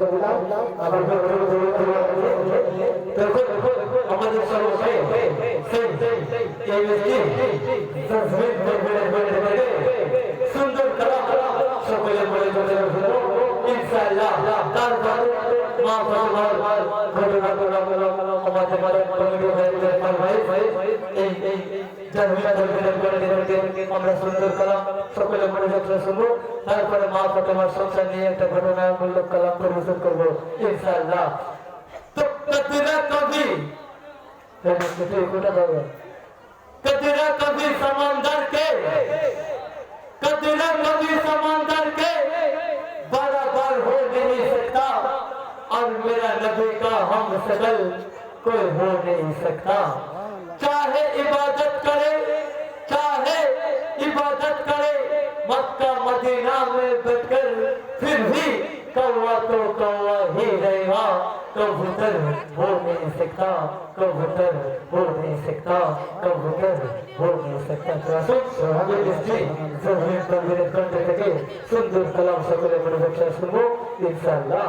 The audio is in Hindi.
করলাম তখন আমাদের সর্বকে সুন্দর করা সকলে বলে বলে ইনশাআল্লাহ তারপর মা ফরমান ঘটনা আমাদের মানে এই জানবিনা বলে বলে বলে আমরা সুন্দর কালাম সকলে মনোযোগ শুনবো তারপরে মা ফাতেমার সংসার নিয়ে একটা ঘটনা মূল্যক কালাম পরিবেশন করবো ইনশাআল্লাহ তো কতরা কবি কোটা দাও कतरा कभी समंदर के कतरा कभी समंदर के बराबर हो नहीं सकता और मेरा नबी का हम सकल कोई हो नहीं सकता चाहे इबादत करे, चाहे इबादत करे, मक्का, मदीना में बैठकर फिर भी कौवा तो कौवा ही रहेगा कबूतर हो नहीं सकता कबूतर हो नहीं सकता कबूतर हो नहीं सकता हमें इसकी ज़मीन पर विरोध लगे सुंदर कलाम सकले बड़े बच्चे सुनो, इंशाल्लाह।